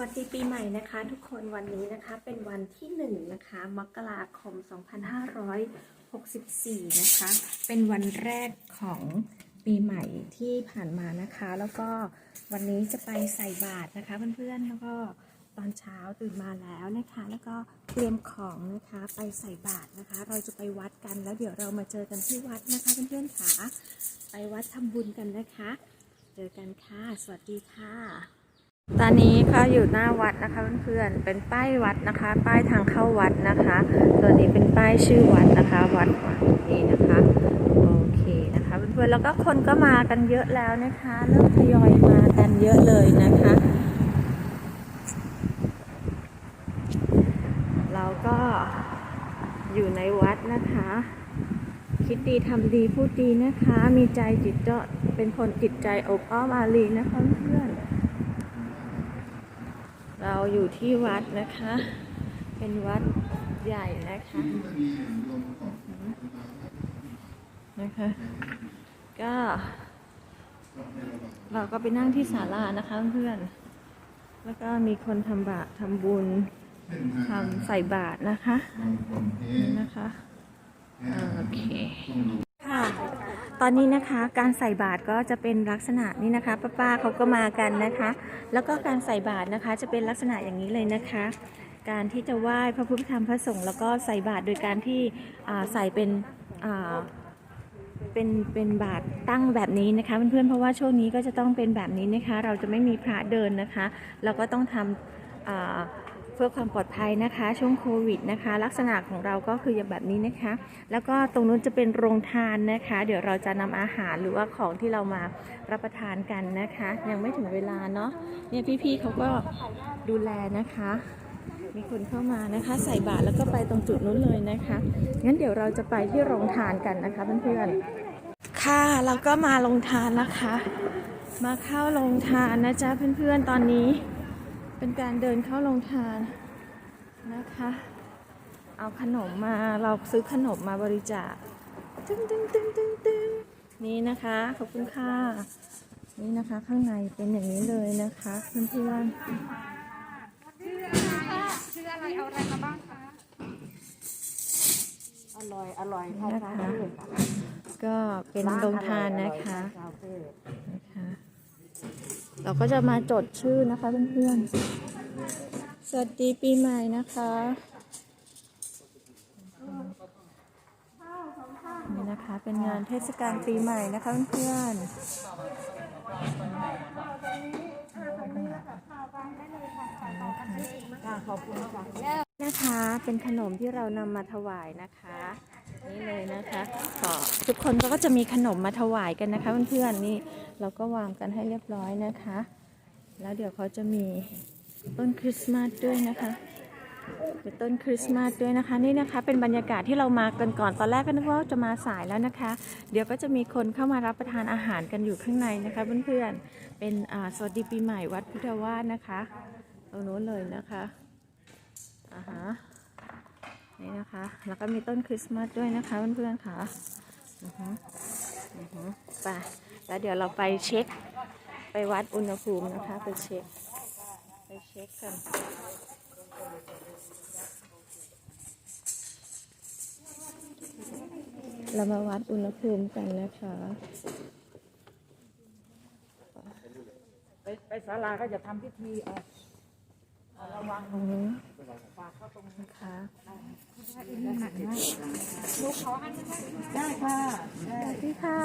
วัสดีปีใหม่นะคะทุกคนวันนี้นะคะเป็นวันที่หนึ่งนะคะมกราคม 2564 นะคะ เป็นวันแรกของปีใหม่ที่ผ่านมานะคะ แล้วก็วันนี้จะไปใส่บาตรนะคะเพื่อนๆแล้วก็ตอนเช้าตื่นมาแล้วนะคะ แล้วก็เตรียมของนะคะไปใส่บาตรนะคะ เราจะไปวัดกันแล้วเดี๋ยวเรามาเจอกันที่วัดนะคะเพื่อนๆค่ะไปวัดทำบุญกันนะคะ เจอกันค่ะ สวัสดีค่ะ ตอนนี้ก็อยู่หน้าวัดนะคะเพื่อนๆ เป็นป้ายวัดนะคะ ป้ายทางเข้าวัดนะคะ ตัวนี้เป็นป้ายชื่อวัดนะคะ วัดนี้นะคะโอเคนะคะเพื่อนๆแล้วก็คนก็มากันเยอะแล้วนะคะเริ่มทยอยมากันเยอะเลยนะคะ เราก็อยู่ในวัดนะคะ คิดดีทำดีพูดดีนะคะ มีใจจิตเจาะเป็นคนจิตใจอบอ้อมอารีนะคะเพื่อนๆ เราอยู่ที่วัดนะคะ เป็นวัดใหญ่นะคะนะคะ ก็ เราก็ไปนั่งที่ศาลานะคะเพื่อน แล้วก็มีคนทำบาตรทำบุญทำใส่บาตรนะคะ นะคะ โอเค ตอนนี้นะคะการใส่บาตรก็จะเป็นลักษณะนี้นะคะป้าๆเขาก็มากันนะคะ แล้วก็การใส่บาตรนะคะจะเป็นลักษณะอย่างนี้เลยนะคะ การที่จะไหว้พระพุทธธรรมพระสงฆ์แล้วก็ใส่บาตรโดยการที่ใส่เป็นเป็นเป็นบาตรตั้งแบบนี้นะคะเพื่อนๆเพราะว่าช่วงนี้ก็จะต้องเป็นแบบนี้นะคะ เราจะไม่มีพระเดินนะคะ เราก็ต้องทำ เพื่อความปลอดภัยนะคะ ช่วงโควิดนะคะ ลักษณะของเราก็คืออย่างแบบนี้นะคะ แล้วก็ตรงนู้นจะเป็นโรงทานนะคะ เดี๋ยวเราจะนำอาหารหรือว่าของที่เรามารับประทานกันนะคะ ยังไม่ถึงเวลาเนาะเนี่ยพี่ๆเขาก็ดูแลนะคะ มีคนเข้ามานะคะ ใส่บาตรแล้วก็ไปตรงจุดนู้นเลยนะคะงั้นเดี๋ยวเราจะไปที่โรงทานกันนะคะเพื่อนๆค่ะเราก็มาโรงทานนะคะ มาเข้าโรงทานนะจ๊ะเพื่อนๆตอนนี้ เป็นการเดินเข้าโรงทานนะคะ เอาขนมมาเราซื้อขนมมาบริจาคตึ้งตึ้งตึ้งตึ้งตึ้งนี่นะคะขอบคุณค่ะนี่นะคะข้างในเป็นอย่างนี้เลยนะคะเพื่อนชื่ออะไรเอาอะไรมาบ้างคะอร่อยอร่อยๆค่ะนะคะก็เป็นโรงทานนะคะนะคะ เราก็จะมาจดชื่อนะคะเพื่อนๆ สวัสดีปีใหม่นะคะนี่นะคะเป็นงานเทศกาลปีใหม่นะคะเพื่อนๆขอบคุณค่ะนะคะเป็นขนมที่เรานำมาถวายนะคะ นี่เลยนะคะขอทุกคนก็จะมีขนมมาถวายกันนะคะเพื่อนๆนี่เราก็วางกันให้เรียบร้อยนะคะ แล้วเดี๋ยวเขาจะมีต้นคริสต์มาสด้วยนะคะมีต้นคริสต์มาสด้วยนะคะนี่นะคะเป็นบรรยากาศที่เรามากันก่อนตอนแรกก็นึกว่าจะมาสายแล้วนะคะ เดี๋ยวก็จะมีคนเข้ามารับประทานอาหารกันอยู่ข้างในนะคะเพื่อนๆเป็นอ่าสวัสดีปีใหม่วัดพุทธวาสนะคะตรงโน้นเลยนะคะอ่าฮะ นี่นะคะ แล้วก็มีต้นคริสต์มาสด้วยนะคะเพื่อนๆค่ะอือฮึอือฮึไปแล้วเดี๋ยวเราไปเช็ค ไปวัดอุณหภูมินะคะ ไปเช็ค ไปเช็คกันเรามาวัดอุณหภูมิกันนะคะ ไปไปศาลาก็จะทำพิธีเอาเอา ระวังอือฮึฝากเข้าตรงนี้นะคะลูกขออันนึงได้ค่ะได้สวัสดีค่ะ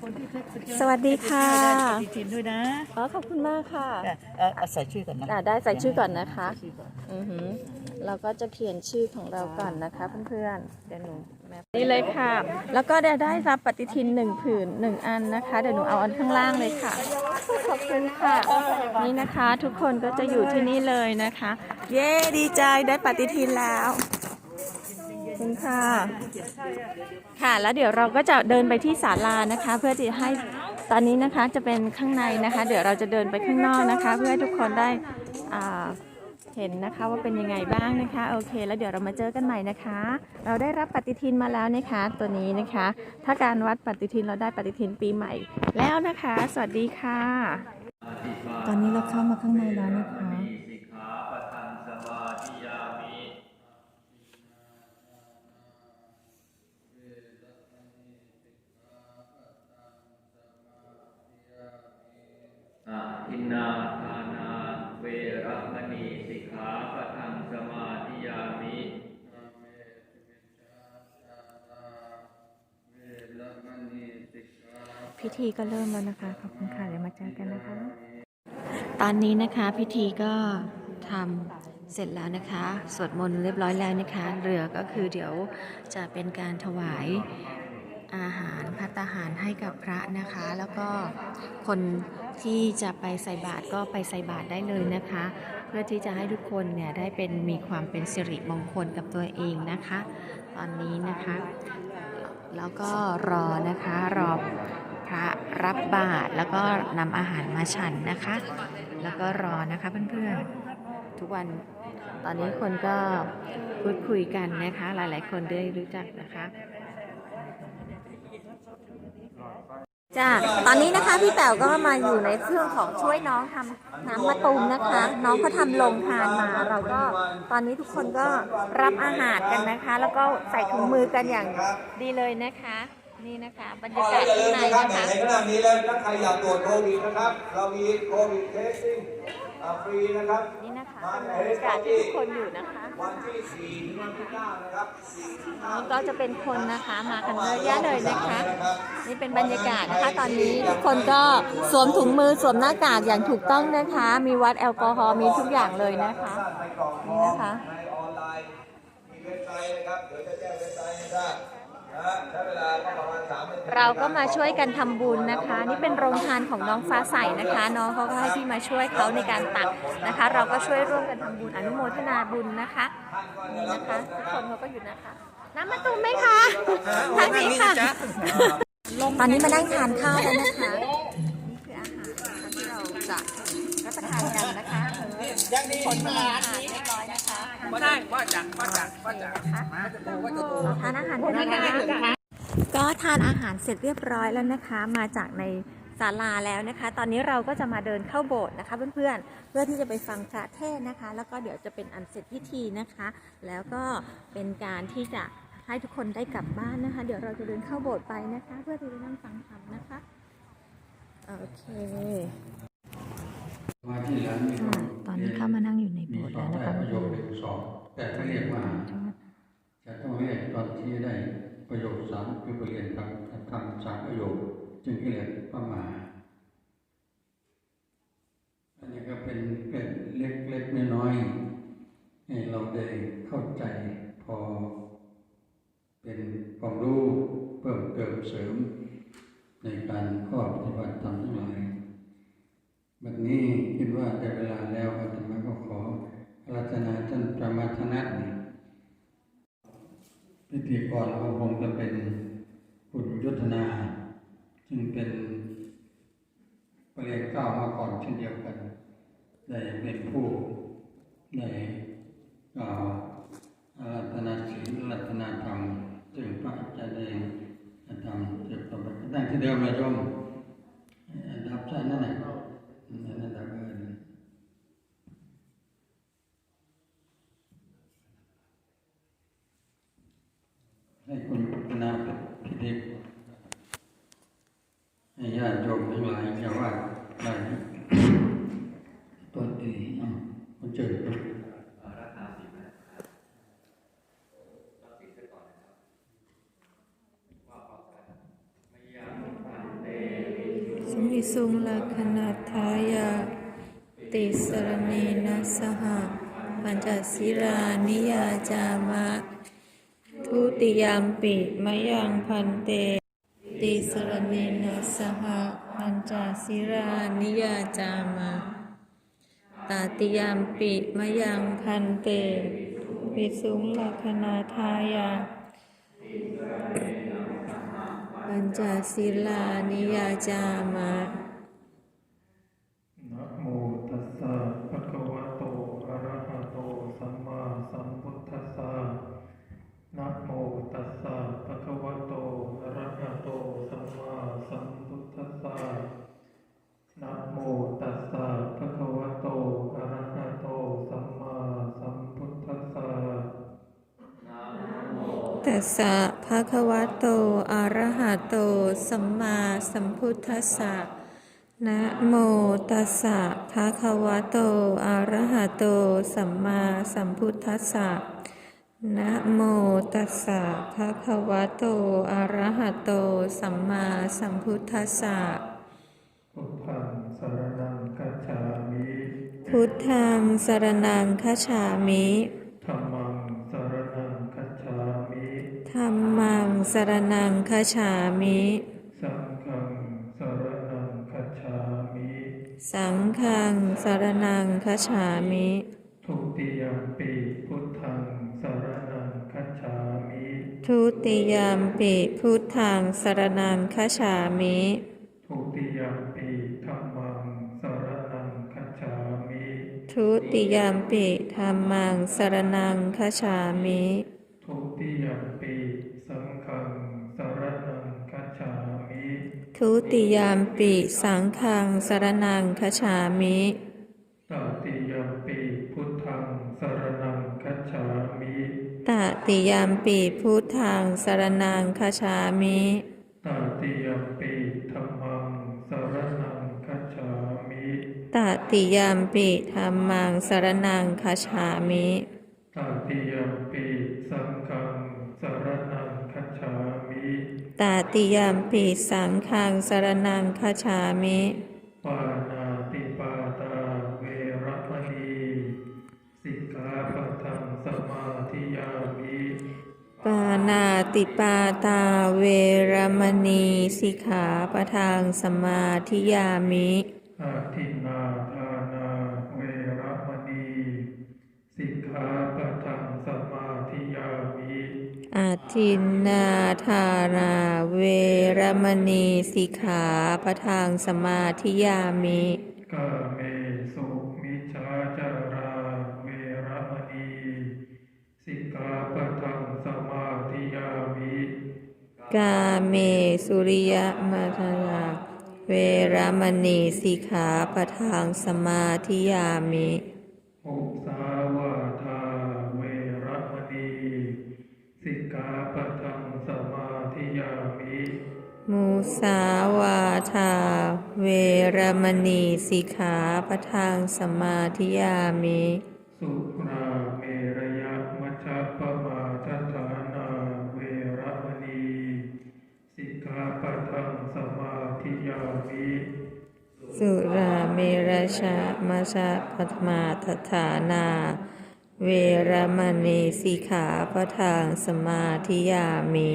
คนที่เช็คสวัสดีค่ะปฏิทินด้วยนะอ๋อขอบคุณมากค่ะเออเออเอาใส่ชื่อก่อนนะอ่าได้ใส่ชื่อก่อนนะคะ ใส่ชื่อก่อน อือหือเราก็จะเขียนชื่อของเราก่อนนะคะเพื่อนๆเดี๋ยวหนูแมป นี่เลยค่ะ แล้วก็ได้ได้รับปฏิทินหนึ่งผืนหนึ่งอันนะคะ เดี๋ยวหนูเอาอันข้างล่างเลยค่ะ ขอบคุณค่ะ นี่นะคะทุกคนก็จะอยู่ที่นี่เลยนะคะ เย้ดีใจได้ปฏิทินแล้วขอบคุณค่ะ ค่ะแล้วเดี๋ยวเราก็จะเดินไปที่ศาลานะคะ เพื่อที่ให้ตอนนี้นะคะจะเป็นข้างในนะคะ เดี๋ยวเราจะเดินไปข้างนอกนะคะ เพื่อให้ทุกคนได้อ่า เห็นนะคะว่าเป็นยังไงบ้างนะคะโอเคแล้วเดี๋ยวเรามาเจอกันใหม่นะคะ เราได้รับปฏิทินมาแล้วนะคะ ตัวนี้นะคะ ถ้าการวัดปฏิทินเราได้ปฏิทินปีใหม่แล้วนะคะ สวัสดีค่ะ ตอนนี้เราเข้ามาข้างในแล้วนะคะ ธีก็เริ่มแล้วนะคะ ขอบคุณค่ะ เดี๋ยวมาเจอกันนะคะ ตอนนี้นะคะพิธีก็ทำเสร็จแล้วนะคะ สวดมนต์เรียบร้อยแล้วนะคะ เหลือก็คือเดี๋ยวจะเป็นการถวายอาหารพัตาหารให้กับพระนะคะ แล้วก็คนที่จะไปใส่บาตรก็ไปใส่บาตรได้เลยนะคะ เพื่อที่จะให้ทุกคนเนี่ยได้เป็นมีความเป็นสิริมงคลกับตัวเองนะคะ ตอนนี้นะคะ แล้วก็รอนะคะรอ ระรับบาตรแล้วก็นำอาหารมาฉันนะคะ แล้วก็รอนะคะเพื่อนๆ ทุกวันตอนนี้คนก็พูดคุยกันนะคะ หลายๆ คนได้รู้จักนะคะจ้าตอนนี้นะคะพี่แป๋วก็มาอยู่ในเครื่องของช่วยน้องทำน้ำมะตูมนะคะ น้องเขาทำลงทานมา เราก็ตอนนี้ทุกคนก็รับอาหารกันนะคะ แล้วก็ใส่ถุงมือกันอย่างดีเลยนะคะ นี่นะคะบรรก็ยาอย่ากาศลืข้างมในนะครับนะคะในขณะนี้แล้วถ้าใครอยากตรวจโควิดนะครับ เรามีโควิดเทสติ้งฟรีนะครับนี่นะคะเป็นบรรยากาศที่ทุกคนอยู่นะคะ วันที่4ถึงวันที่9นะครับ4ถึงนี่ก็จะเป็นคนนะคะมากันเยอะแยะเลยนะคะ นี่เป็นบรรยากาศนะคะ ตอนนี้ทุกคนก็สวมถุงมือสวมหน้ากากอย่างถูกต้องนะคะ มีวัดแอลกอฮอล์มีทุกอย่างเลยนะคะในกล่องนี่นะคะ ในออนไลน์มีเว็บไซต์นะครับ เดี๋ยวจะแจ้งเว็บไซต์ให้ทราบนะฮะใช้ เวลาก็ประมาณ3นาทีเราก็มาช่วยกันทำบุญนะคะ นี่เป็นโรงทานของน้องฟ้าใสนะคะ น้องเขาก็ให้พี่มาช่วยเขาในการตักนะคะ เราก็ช่วยร่วมกันทำบุญอนุโมทนาบุญนะคะนี่นะคะทุกคนเขาก็อยู่นะคะ น้ำมะตูมไหมคะทางนี้ค่ะตอนนี้มานั่งทานข้าวแล้วนะคะนี่คืออาหารนะคะที่เราจะรับประทานกันนะคะคนมาทาน เรียบร้อยนะคะว่าได้ว่าจักว่าจักว่าจักเราทานอาหารกันนะคะ ก็ทานอาหารเสร็จเรียบร้อยแล้วนะคะ มาจากในศาลาแล้วนะคะ ตอนนี้เราก็จะมาเดินเข้าโบสถ์นะคะเพื่อนๆ เพื่อที่จะไปฟังพระเทศน์นะคะ แล้วก็เดี๋ยวจะเป็นอันเสร็จพิธีนะคะ แล้วก็เป็นการที่จะให้ทุกคนได้กลับบ้านนะคะ เดี๋ยวเราจะเดินเข้าโบสถ์ไปนะคะ เพื่อที่จะนั่งฟังธรรมนะคะ โอเค ตอนนี้เข้ามานั่งอยู่ในโบมีสถ์สอแล้งวแบนะคะบประโยคหนึ่งสองแต่ไม่เรียกว่าจะต้องเรียกตอนที่ได้ประโยคสามคือบทเรียนคำคำสามประโยคจึงเรียกพระมหาอันนี้ก็เป็นเกร็ดเล็กเล็กๆน้อยๆให้เราได้เข้าใจพอ เป็นความรู้เพิ่มเติมเสริมในการข้อปฏิบัติธรรมทั้งหลาย บัดนี้คิดว่าได้เวลาแล้วอาตมาก็ขอรัตนาท่านประมาทนัทพิธีกรก็คงจะเป็นคุณยุทธนา ซึ่งเป็นปรริญญาเก้ามาก่อนเช่นเดียวกัน ได้เป็นผู้ได้กล่าวอรัตนาศีลรัตนาธรรมซึ่งพระอาจารย์เองทำเจ็บต่อไปนั่งที่เดิมเลยโยมดับใจนั่นแหละ ให้คุณพนาพิธีให้ญาติโยมทั้งหลายจะว่าได้ตัวดีอะคุณเจอสมิสุงลัก ปัญจศิรานิยาจามะ ทุติยามปิมะยังพันเต ติสรเนนะสหปัญจศิรานิยาจามะ ตาติยามปิมะยังพันเตวิสุงลักขณาทายาปัญจศิลานิยาจามะ โมตัสสะภะคะวะโตอะระหะโต สัมมาสัมพุทธัสสะตัสสะภะคะวะโตอะระหะโต สัมมาสัมพุทธัสสะนะโมตัสสะภะคะวะโตอะระหะโต สัมมาสัมพุทธัสสะนะโมตัสสะภะคะวะโตอะระหะโต สัมมาสัมพุทธัสสะ พุทธังสรนังคัจฉามิธัมมังสรณังคัจฉามิธัมมังสรนังคัจฉามิสังฆังสรณังคัจฉามิ สังฆังสรนังคัจฉามิ ทุติยมปีพุทธังสรณังคัจฉามิ ทุติยามปิพุทธังสรนังคัจฉามิ ทุติยามปิธัมมังสรนังคัจฉามิ ทุติยมปีสังฆังสรณังคัจฉามิทุติยามปิสังฆังสรนังคัจฉามิ ตติยมปีพุทธังสรณังคัจฉามิตติยามปิพุทธังสรนังคัจฉามิ ตติยามปิธัมมังสรนังคัจฉามิตติยมปีสังฆังสรณังคัจฉามิตติยามปิสังฆังสรนังคัจฉามิปานาติปาตาเวรมณีสิกขาปะทังสมาธิยามิปานาติปาตาเวรมณีสิกขาปะทังสมาธิยามิอา ทินนาทานาเวรมณีสิกขาปะทังสมาธิยามิอาทินนาธาราเวรมณีสิกขาปะทังสมาธิยามิกาเมสุมิชาจาราเวรมณีสิกขาปะทังสมาธิยามิกาเมสุริยมัทรา เวรมณีสิกขาปะทังสมาธิยามิอุสาวาทาเวรมณีสิกขาปะทังสมาธิยามิมุสาวาทาเวรมณีสิกขาปะทังสมาธิยามิ สุราเมรชามาชาปัตมาทฐานา เวรมณีสิกขาปทังสมาธิยามิ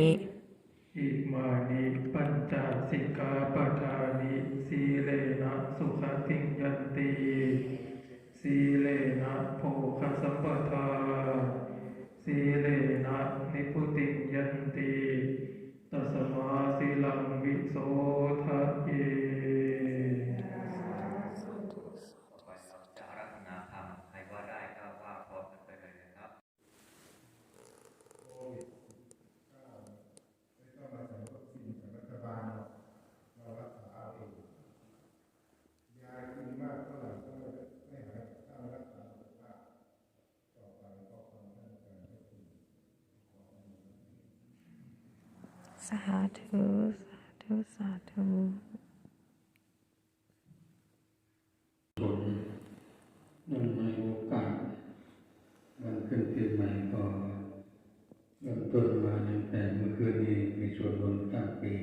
สาธุสาธุสาธุสนเนื่องในโอกาสวันขึ้นปีใหม่ก็เริ่มต้นมาตั้งแต่เมื่อคืนนี้มีส่วนบนต์ข้ามปี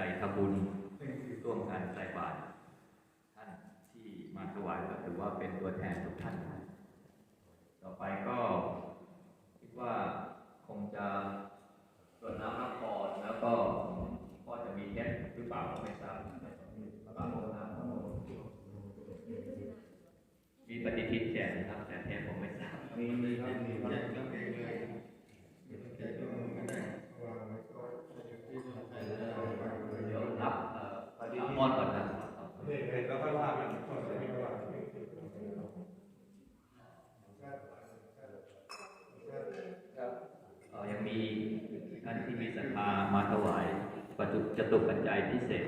เป็นปัจจัยทำบุญร่วมกันใส่บาตร ท่านที่มาถวายก็ถือว่าเป็นตัวแทนทุกท่าน ต่อไปก็คิดว่าคงจะตรวจน้ำรับพรแล้วก็ก็จะมีเทสหรือเปล่าก็ไม่ทราบแล้วก็ลงน้ำข้างบนมีปฏิทินแจกนะครับ แต่เทสผมไม่ทราบ มีมีครับมีแจกก็เองเลยแจกก็ไม่ได้วางไว้ก็อยู่ที่ไหนแล้ววางไว้ เดี๋ยวรับเอ่อปฏิทินมอนก่อนนะครับ แล้วค่อยว่ากันก่อนจะไม่ว่า เอ่อยังมีท่านที่มีศรัทธามาถวายปัจจุจตุปัจจัยพิเศษ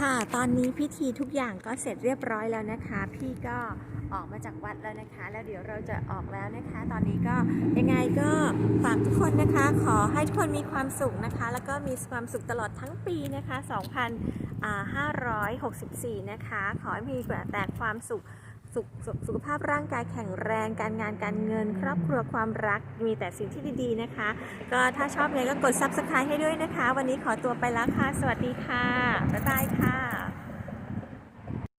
ค่ะ ตอนนี้พิธีทุกอย่างก็เสร็จเรียบร้อยแล้วนะคะ พี่ก็ออกมาจากวัดแล้วนะคะ แล้วเดี๋ยวเราจะออกแล้วนะคะ ตอนนี้ก็ยังไงก็ฝากทุกคนนะคะ ขอให้ทุกคนมีความสุขนะคะ แล้วก็มีความสุขตลอดทั้งปีนะคะ 2,564 นะคะ ขอให้มีแต่ความสุข สุขสุขสุขภาพร่างกายแข็งแรง การงานการเงิน ครอบครัวความรักมีแต่สิ่งที่ดีๆนะคะ ก็ถ้าชอบไงก็กด subscribe ให้ด้วยนะคะ วันนี้ขอตัวไปแล้วค่ะ สวัสดีค่ะ บ๊ายบายค่ะ